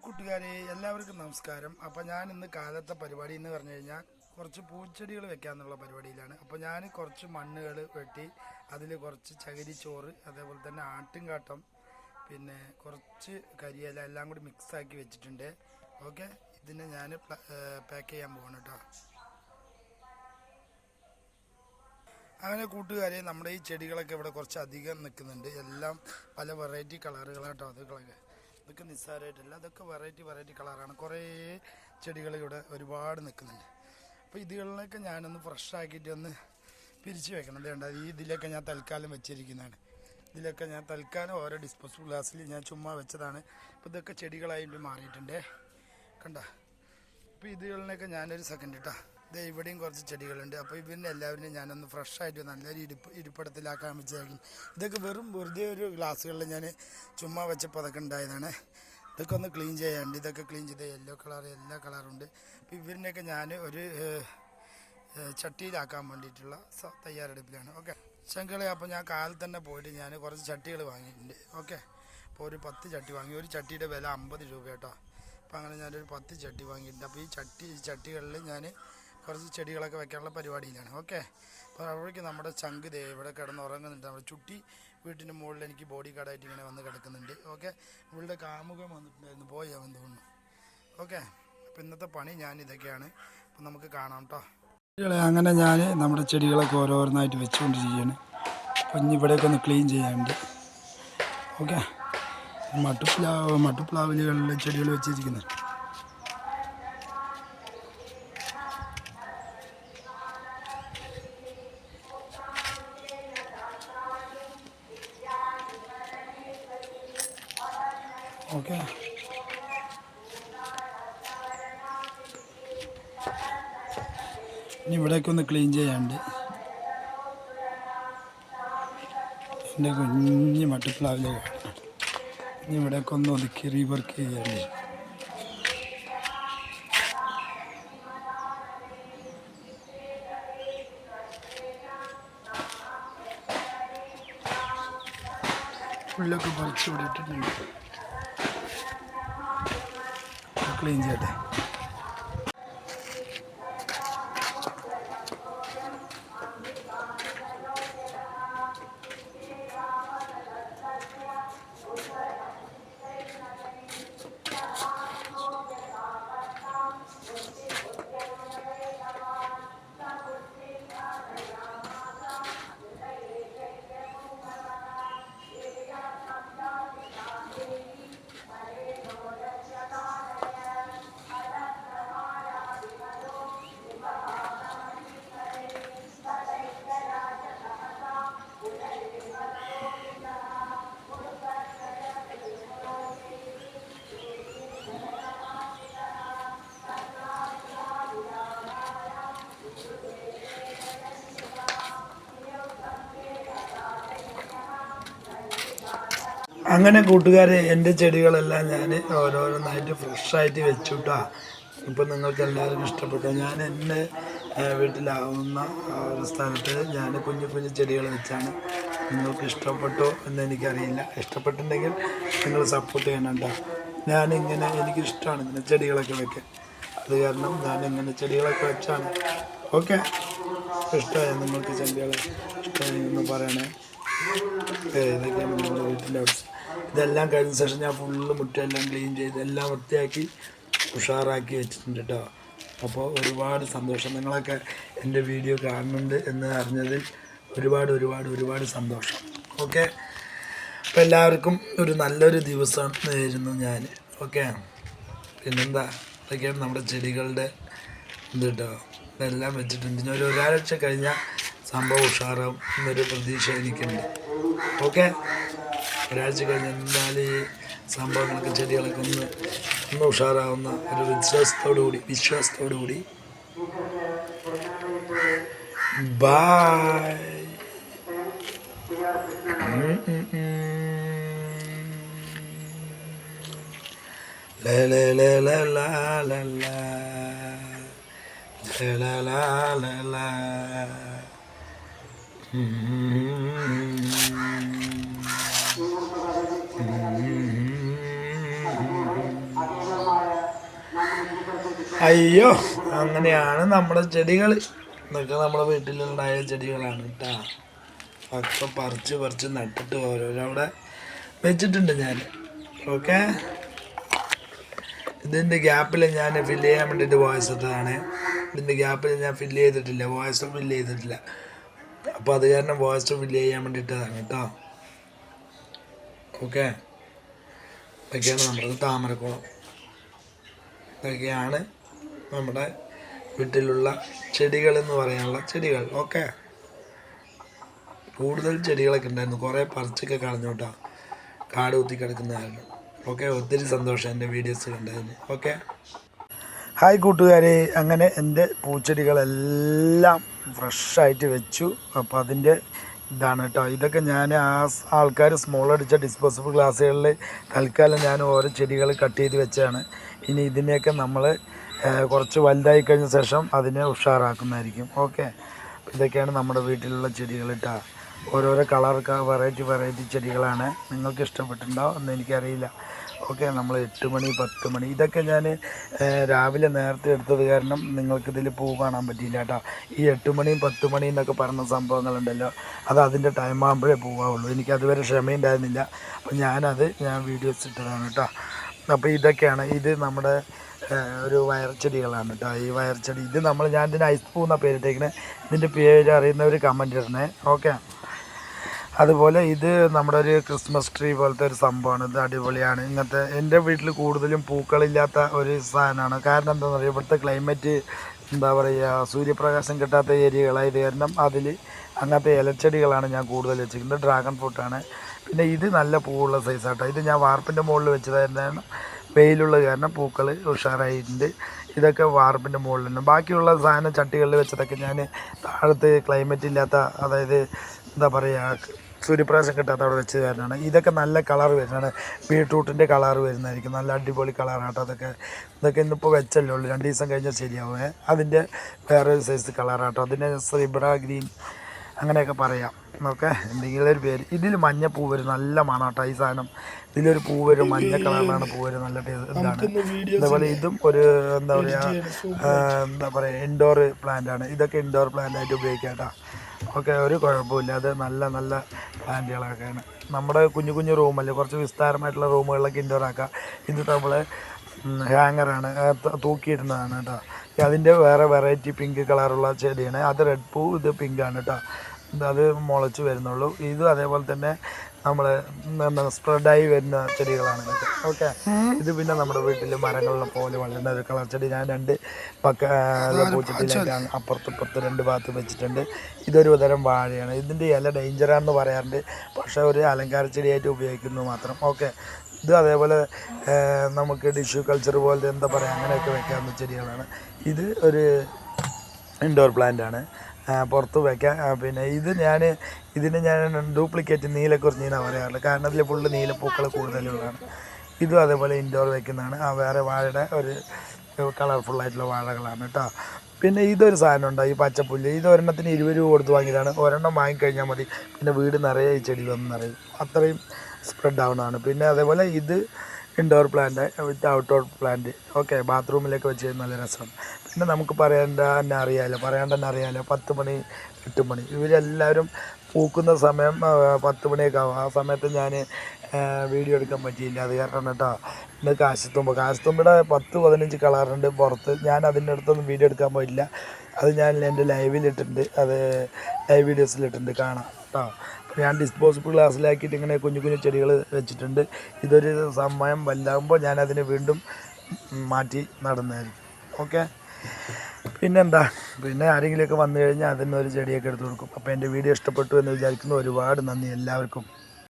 കൂട്ടുകാരെ എല്ലാവർക്കും നമസ്കാരം. അപ്പോൾ ഞാൻ ഇന്ന് കാലത്തെ പരിപാടി എന്ന് പറഞ്ഞു കഴിഞ്ഞാൽ കുറച്ച് പൂച്ചെടികൾ വെക്കാന്നുള്ള പരിപാടിയിലാണ്. അപ്പോൾ ഞാൻ കുറച്ച് മണ്ണുകൾ വെട്ടി അതിൽ കുറച്ച് ചകിരിച്ചോറ് അതേപോലെ തന്നെ ആട്ടുംകാട്ടം പിന്നെ കുറച്ച് കരിയില എല്ലാം കൂടി മിക്സാക്കി വെച്ചിട്ടുണ്ട്. ഓക്കെ ഇതിനെ ഞാൻ പാക്ക് ചെയ്യാൻ പോകണം കേട്ടോ അങ്ങനെ കൂട്ടുകാരെ നമ്മുടെ ഈ ചെടികളൊക്കെ ഇവിടെ കുറച്ച് അധികം നിൽക്കുന്നുണ്ട്. എല്ലാം പല വെറൈറ്റി കളറുകളാട്ടോ അതുകളൊക്കെ ഇതൊക്കെ നിസ്സാരമായിട്ടല്ല അതൊക്കെ വെറൈറ്റി വെറൈറ്റി കളറാണ് കുറേ ചെടികൾ ഇവിടെ ഒരുപാട് നിൽക്കുന്നുണ്ട്. അപ്പോൾ ഇതുകളിലൊക്കെ ഞാനൊന്ന് ഫ്രഷ് ആക്കിയിട്ട് ഒന്ന് പിരിച്ച് വെക്കണം. വേണ്ട ഈ ഇതിലൊക്കെ ഞാൻ തൽക്കാലം വെച്ചിരിക്കുന്നതാണ്. ഇതിലൊക്കെ ഞാൻ തൽക്കാലം ഓരോ ഡിസ്പോസിബിൾ ഗ്ലാസ്സിൽ ഞാൻ ചുമ്മാ വെച്ചതാണ്. അപ്പോൾ ഇതൊക്കെ ചെടികളായിട്ട് മാറിയിട്ടുണ്ട്. കണ്ട? അപ്പോൾ ഇതുകളിനൊക്കെ ഞാനൊരു സെക്കൻഡ് ഇട്ടാ. ഇത് ഇവിടെയും കുറച്ച് ചെടികളുണ്ട്. അപ്പോൾ ഇവരിനെ എല്ലാവരും ഞാനൊന്ന് ഫ്രഷായിട്ട് നല്ലൊരു ഇരിപ്പ് ഇരിപ്പിടത്തിലാക്കാൻ വെച്ചായിരിക്കും ഇതൊക്കെ വെറും വെറുതെ ഒരു ഗ്ലാസ്സുകളിൽ ഞാൻ ചുമ്മാ വെച്ചപ്പോൾ അതൊക്കെ ഉണ്ടായതാണ്. ഇതൊക്കെ ഒന്ന് ക്ലീൻ ചെയ്യാനുണ്ട്. ഇതൊക്കെ ക്ലീൻ ചെയ്ത് യെല്ലോ കളർ എല്ലാ കളറുണ്ട് അപ്പോൾ ഇവരിനെയൊക്കെ ഞാൻ ഒരു ചട്ടിയിലാക്കാൻ വേണ്ടിയിട്ടുള്ള തയ്യാറെടുപ്പിലാണ്. ഓക്കെ. ശങ്കളെ അപ്പോൾ ഞാൻ കാലിൽ തന്നെ പോയിട്ട് ഞാൻ കുറച്ച് ചട്ടികൾ വാങ്ങിയിട്ടുണ്ട്. ഓക്കെ. അപ്പോൾ ഒരു പത്ത് ചട്ടി വാങ്ങി. ഒരു ചട്ടിയുടെ വില അമ്പത് രൂപ കേട്ടോ അപ്പോൾ അങ്ങനെ ഞാനൊരു പത്ത് ചട്ടി വാങ്ങിയിട്ടുണ്ട്. അപ്പോൾ ഈ ചട്ടി ചട്ടികളിൽ ഞാൻ കുറച്ച് ചെടികളൊക്കെ വെക്കാനുള്ള പരിപാടിയിലാണ്. ഓക്കെ അപ്പോൾ അവിടേക്ക് നമ്മുടെ ചങ്ക് ദേ ഇവിടെ കിടന്ന് ഉറങ്ങുന്നുണ്ട്. നമ്മുടെ ചുട്ടി വീട്ടിന്റെ മുകളിൽ എനിക്ക് ബോഡി കാർഡായിട്ട് ഇങ്ങനെ വന്ന് കിടക്കുന്നുണ്ട്. ഓക്കെ ഇവളുടെ കാമുകം വന്നിട്ടുണ്ടായിരുന്നു. അവൻ തോന്നുന്നു. ഓക്കെ അപ്പോൾ ഇന്നത്തെ പണി ഞാൻ ഇതൊക്കെയാണ്. അപ്പം നമുക്ക് കാണാം കേട്ടോ അങ്ങനെ ഞാൻ നമ്മുടെ ചെടികളൊക്കെ ഓരോന്നായിട്ട് വെച്ചുകൊണ്ടിരിക്കുകയാണ്. അപ്പം ഇവിടെയൊക്കെ ഒന്ന് ക്ലീൻ ചെയ്യാനുണ്ട്. ഓക്കെ മട്ടുപ്ലാവ് മട്ടുപ്ലാവിലുകളിലെ ചെടികൾ വെച്ചിരിക്കുന്നത്. ഓക്കെ. ഇനി ഇവിടെയൊക്കെ ഒന്ന് ക്ലീൻ ചെയ്യാനുണ്ട് എന്റെ കുഞ്ഞ് മട്ടിപ്ലാവിലെ ഇനി ഇവിടെയൊക്കെ ഒന്ന് ഒതുക്കി റീവർക്ക് ചെയ്യാണ്ട് പുല്ലൊക്കെ പറിച്ചു ഇവിടെ ക്ലീൻ ചെയ്യട്ടെ? അങ്ങനെ കൂട്ടുകാരെ എന്റെ ചെടികളെല്ലാം ഞാൻ ഓരോരോന്നായിട്ട് ഫ്രഷായിട്ട് വെച്ചുട്ടാ. ഇപ്പം നിങ്ങൾക്ക് എല്ലാവർക്കും ഇഷ്ടപ്പെട്ടു ഞാൻ എന്റെ വീട്ടിലാവുന്ന ഒരു സ്ഥലത്ത് ഞാൻ കുഞ്ഞു കുഞ്ഞു ചെടികൾ വെച്ചാണ് നിങ്ങൾക്ക് ഇഷ്ടപ്പെട്ടോ എന്ന് എനിക്കറിയില്ല ഇഷ്ടപ്പെട്ടിട്ടുണ്ടെങ്കിൽ നിങ്ങൾ സപ്പോർട്ട് ചെയ്യണണ്ട? ഞാനിങ്ങനെ എനിക്കിഷ്ടമാണ് ഇങ്ങനെ ചെടികളൊക്കെ വെക്കാൻ. അത് കാരണം ഞാൻ ഇങ്ങനെ ചെടികളൊക്കെ വെച്ചാണ്. ഓക്കെ. ഇഷ്ടമായ നിങ്ങൾക്ക് ചെടികൾ ഇഷ്ടമായി എന്ന് പറയണേ. ഇതൊക്കെയാണ് നമ്മുടെ വീട്ടിന്റെ അവസ്ഥ. ഇതെല്ലാം കഴിഞ്ഞ ശേഷം ഞാൻ ഫുള്ള് മുറ്റമെല്ലാം ക്ലീൻ ചെയ്ത് എല്ലാം വൃത്തിയാക്കി ഉഷാറാക്കി വെച്ചിട്ടുണ്ട് കേട്ടോ അപ്പോൾ ഒരുപാട് സന്തോഷം. നിങ്ങളൊക്കെ എന്റെ വീഡിയോ കാണുന്നുണ്ട് എന്ന് അറിഞ്ഞതിൽ ഒരുപാട് ഒരുപാട് ഒരുപാട് സന്തോഷം. ഓക്കെ? അപ്പോൾ എല്ലാവർക്കും ഒരു നല്ലൊരു ദിവസം നേരുന്നു ഞാൻ. ഓക്കെ? പിന്നെന്താ? ഇതൊക്കെയാണ് നമ്മുടെ ചെടികളുടെ ഇത് കേട്ടോ ഇതെല്ലാം വെച്ചിട്ടുണ്ട്. ഇനി ഒരു ഒരാഴ്ച കഴിഞ്ഞാൽ സംഭവം ഉഷാറാവും എന്നൊരു പ്രതീക്ഷ എനിക്കുണ്ട്. ഓക്കെ? ഒരാഴ്ച കഴിഞ്ഞ് എന്തായാലും ഈ സംഭവങ്ങളൊക്കെ ചെടികളൊക്കെ ഒന്ന് ഒന്ന് ഉഷാറാവുന്ന ഒരു വിശ്വാസത്തോടു കൂടി വിശ്വാസത്തോടു കൂടി bye La la la la la la. La la la la la. അയ്യോ അങ്ങനെയാണ് നമ്മുടെ ചെടികൾ ഇതൊക്കെ നമ്മുടെ വീട്ടിലുണ്ടായ ചെടികളാണ് കേട്ടാ അപ്പം പറിച്ച് പറിച്ച് നട്ടിട്ട് ഓരോരവിടെ വെച്ചിട്ടുണ്ട് ഞാൻ ഓക്കെ? ഇതിന്റെ ഗ്യാപ്പിൽ ഞാൻ ഫില്ല് ചെയ്യാൻ വേണ്ടിയിട്ട് വോയിസ് ഇട്ടതാണ്. ഇതിന്റെ ഗ്യാപ്പിൽ ഞാൻ ഫില്ല് ചെയ്തിട്ടില്ല. വോയിസ് ഫില്ല് ചെയ്തിട്ടില്ല. അപ്പോൾ അത് കാരണം വോയിസ് ഫില്ല് ചെയ്യാൻ വേണ്ടിയിട്ടതാണ് കേട്ടോ ഓക്കെ? ഇതൊക്കെയാണ് നമ്മുടെ താമരക്കുളം. ഇതൊക്കെയാണ് നമ്മുടെ വീട്ടിലുള്ള ചെടികൾ എന്ന് പറയാനുള്ള ചെടികൾ. ഓക്കെ കൂടുതൽ ചെടികളൊക്കെ ഉണ്ടായിരുന്നു. കുറേ പറിച്ചൊക്കെ കളഞ്ഞോട്ടാ കാട് കുത്തി കിടക്കുന്ന ഓക്കെ ഒത്തിരി സന്തോഷം എന്റെ വീഡിയോസ് കണ്ടതിന് ഓക്കെ ഹായ് കൂട്ടുകാരെ. അങ്ങനെ എന്റെ പൂച്ചെടികളെല്ലാം ഫ്രഷായിട്ട് വെച്ചു. അപ്പോൾ അതിന്റെ ഇതാണ് കേട്ടോ ഇതൊക്കെ ഞാൻ ആ ആൾക്കാർ സ്മോൾ അടിച്ച ഡിസ്പോസിബിൾ ഗ്ലാസ്സുകളിൽ തൽക്കാലം ഞാൻ ഓരോ ചെടികൾ കട്ട് ചെയ്ത് വെച്ചാണ് ഇനി ഇതിനെയൊക്കെ നമ്മൾ കുറച്ച് വലുതായി കഴിഞ്ഞ ശേഷം അതിനെ ഉഷാറാക്കുന്നതായിരിക്കും. ഓക്കെ ഇതൊക്കെയാണ് നമ്മുടെ വീട്ടിലുള്ള ചെടികൾ കേട്ടോ ഓരോരോ കളർ വെറൈറ്റി വെറൈറ്റി ചെടികളാണ് നിങ്ങൾക്ക് ഇഷ്ടപ്പെട്ടിട്ടുണ്ടോ എന്ന് എനിക്കറിയില്ല. ഓക്കെ നമ്മൾ എട്ട് മണി പത്ത് മണി ഇതൊക്കെ ഞാൻ രാവിലെ നേരത്തെ എടുത്തത് കാരണം നിങ്ങൾക്കിതിൽ പൂ കാണാൻ പറ്റിയില്ല കേട്ടോ ഈ എട്ട് മണിയും പത്ത് മണിയും എന്നൊക്കെ പറഞ്ഞ സംഭവങ്ങളുണ്ടല്ലോ അത് അതിന്റെ ടൈം ആകുമ്പോഴേ പൂവാവുള്ളൂ. എനിക്ക് അതുവരെ ക്ഷമയുണ്ടായിരുന്നില്ല. അപ്പം ഞാനത് ഞാൻ വീഡിയോസ് ഇട്ടതാണ് കേട്ടോ അപ്പോൾ ഇതൊക്കെയാണ്. ഇത് നമ്മുടെ ഒരു ഒരു വയർച്ചെടികളാണ് കേട്ടോ. ഈ വയർച്ചെടി. ഇത് നമ്മൾ ഞാൻ ഇതിന് ഐസ് പൂ എന്നാണ് ഇതിന്റെ പേര് അറിയുന്നവർ കമന്റ് ഇടണേ. ഓക്കെ. അതുപോലെ ഇത് നമ്മുടെ ഒരു ക്രിസ്മസ് ട്രീ പോലത്തെ ഒരു സംഭവമാണ്. ഇത് അടിപൊളിയാണ്. ഇങ്ങനത്തെ എന്റെ വീട്ടിൽ കൂടുതലും പൂക്കളില്ലാത്ത ഒരു സാധനമാണ്. കാരണം എന്താണെന്ന് പറയുക ഇവിടുത്തെ ക്ലൈമറ്റ് എന്താ പറയുക സൂര്യപ്രകാശം കിട്ടാത്ത ഏരിയകളായത് കാരണം അതിൽ അങ്ങനത്തെ ഇലച്ചെടികളാണ് ഞാൻ കൂടുതൽ വെച്ചിരിക്കുന്നത്. ഡ്രാഗൺ ഫ്രൂട്ടാണ് പിന്നെ ഇത് നല്ല പൂവുള്ള സൈസാട്ടോ ഇത് ഞാൻ വാർപ്പിന്റെ മുകളിൽ വെച്ചതായിരുന്നു വെയിലുള്ള കാരണം പൂക്കൾ ഉഷാറായിട്ടുണ്ട്. ഇതൊക്കെ വാർപ്പിന്റെ മുകളിലുണ്ട് ബാക്കിയുള്ള സാധനം ചട്ടികളിൽ വെച്ചതൊക്കെ ഞാൻ താഴത്ത് ക്ലൈമറ്റ് ഇല്ലാത്ത അതായത് എന്താ പറയുക സൂര്യപ്രകാശം കിട്ടാത്ത അവിടെ വെച്ച് കാരണമാണ്. ഇതൊക്കെ നല്ല കളർ വരുന്നതാണ്. ബീട്രൂട്ടിന്റെ കളർ വരുന്നതായിരിക്കും. നല്ല അടിപൊളി കളറാട്ടോ അതൊക്കെ. ഇതൊക്കെ ഇന്നിപ്പോൾ വെച്ചല്ലേ ഉള്ളൂ. രണ്ട് ദിവസം കഴിഞ്ഞാൽ ശരിയാവും അതിന്റെ വേറൊരു സൈസ് കളറാട്ടോ അതിന്റെ സിബ്ര ഗ്രീൻ അങ്ങനെയൊക്കെ പറയാം. എന്നൊക്കെ എന്തെങ്കിലും ഒരു പേര്. ഇതിൽ മഞ്ഞ പൂ വരും. നല്ല മണാട്ടോ ഈ സാധനം. ഇതിലൊരു പൂ വരും. മഞ്ഞ കളറിലാണ് പൂ വരും. നല്ല ഇതാണ്. അതേപോലെ ഇതും ഒരു എന്താ പറയുക എന്താ പറയുക ഇൻഡോർ പ്ലാന്റ് ആണ്. ഇതൊക്കെ ഇൻഡോർ പ്ലാന്റായിട്ട് ഉപയോഗിക്കാം കേട്ടോ ഓക്കെ ഒരു കുഴപ്പമില്ല അത് നല്ല നല്ല പ്ലാന്റുകളൊക്കെയാണ് നമ്മുടെ കുഞ്ഞു കുഞ്ഞു റൂമല്ലേ കുറച്ച് വിസ്താരമായിട്ടുള്ള റൂമുകളിലൊക്കെ ഇൻഡോർ ആക്കാം. ഇത് നമ്മൾ ഹാങ്ങറാണ്. തൂക്കിയിടുന്നതാണ് കേട്ടോ. അതിന്റെ വേറെ വെറൈറ്റി പിങ്ക് കളറുള്ള ചെടിയാണ്. അത് റെഡ് പൂ ഇത് പിങ്കാണ് കേട്ടോ. അത് മുളച്ച് വരുന്നുള്ളൂ. ഇത് അതേപോലെ തന്നെ നമ്മൾ സ്പ്രെഡായി വരുന്ന ചെടികളാണ് ഇതൊക്കെ. ഓക്കെ ഇത് പിന്നെ നമ്മുടെ വീട്ടിൽ മരങ്ങളിലെ പോലെ വളരുന്ന ഒരു കളർ ചെടി. ഞാൻ രണ്ട് പക്ക പൂച്ചട്ടിലാണ് അപ്പുറത്ത് ഇപ്പുറത്ത് രണ്ട് ഭാഗത്ത് വെച്ചിട്ടുണ്ട്. ഇതൊരു തരം വാഴയാണ്. ഇതിന്റെ ഇല ഡേഞ്ചറാണെന്ന് പറയാറുണ്ട്. പക്ഷേ ഒരു അലങ്കാര ചെടിയായിട്ട് ഉപയോഗിക്കുന്നത് മാത്രം. ഓക്കെ ഇത് അതേപോലെ നമുക്ക് ടിഷ്യൂ കൾച്ചർ പോലത്തെ എന്താ പറയുക അങ്ങനെയൊക്കെ വെക്കാവുന്ന ചെടികളാണ്. ഇത് ഒരു ഇൻഡോർ പ്ലാന്റ് ആണ്. പുറത്ത് വയ്ക്കാം പിന്നെ ഇത് ഞാൻ ഇതിന് ഞാൻ ഡ്യൂപ്ലിക്കേറ്റ് നീലക്കുറിഞ്ഞി എന്നാണ് പറയാറുള്ളത് കാരണം അതിൽ ഫുള്ള് നീലപ്പൂക്കൾ കൂടുതലുള്ളതാണ്. ഇതും അതേപോലെ ഇൻഡോർ വയ്ക്കുന്നതാണ് ആ വേറെ വാഴയുടെ ഒരു കളർഫുള്ളായിട്ടുള്ള വാഴകളാണ് കേട്ടോ. പിന്നെ ഇതൊരു സാധനം ഈ പച്ചപ്പുല്ല്. ഇത് ഒരെണ്ണത്തിന് ഇരുപത് രൂപ കൊടുത്ത് വാങ്ങിയതാണ്. ഒരെണ്ണം വാങ്ങിക്കഴിഞ്ഞാൽ മതി. പിന്നെ വീട് നിറയെ ഈ ചെടി വന്ന് നിറയും. അത്രയും സ്പ്രെഡ് ആവുന്നതാണ്. പിന്നെ അതേപോലെ ഇത് indoor plant with outdoor plant okay ബാത്റൂമിലേക്ക് വെച്ച് നല്ല രസമാണ് പിന്നെ നമുക്ക് പറയേണ്ട തന്നെ അറിയാമല്ലോ പറയേണ്ട തന്നെ അറിയാമല്ലോ പത്ത് മണി എട്ട് മണി. ഇവരെല്ലാവരും പൂക്കുന്ന സമയം പത്ത് മണിയൊക്കെ ആവും. ആ സമയത്ത് ഞാൻ വീഡിയോ എടുക്കാൻ പറ്റിയില്ല. അത് കാരണം കേട്ടോ പിന്നെ കാശത്തുമ്പ്. കാശത്തുമ്പയുടെ പത്ത് പതിനഞ്ച് കളറുണ്ട് പുറത്ത്. ഞാൻ അതിന്റെ അടുത്തൊന്നും വീഡിയോ എടുക്കാൻ പോയില്ല. അത് ഞാൻ എന്റെ ലൈവിലിട്ടുണ്ട് അത് ലൈവ് വീഡിയോസിലിട്ടുണ്ട് കാണാം കേട്ടോ. ഞാൻ ഡിസ്പോസിബിൾ ഗ്ലാസ്സിലാക്കിയിട്ട് ഇങ്ങനെ കുഞ്ഞു കുഞ്ഞു ചെടികൾ വെച്ചിട്ടുണ്ട്. ഇതൊരു സമയം വല്ലാകുമ്പോൾ ഞാൻ അതിനെ വീണ്ടും മാറ്റി നടന്നായിരിക്കും ഓക്കെ? പിന്നെന്താ? പിന്നെ ആരെങ്കിലുമൊക്കെ വന്നു കഴിഞ്ഞാൽ അതിനൊരു ചെടിയൊക്കെ എടുത്തു കൊടുക്കും. അപ്പോൾ എന്റെ വീഡിയോ ഇഷ്ടപ്പെട്ടു എന്ന് വിചാരിക്കുന്നു. ഒരുപാട് നന്ദി എല്ലാവർക്കും.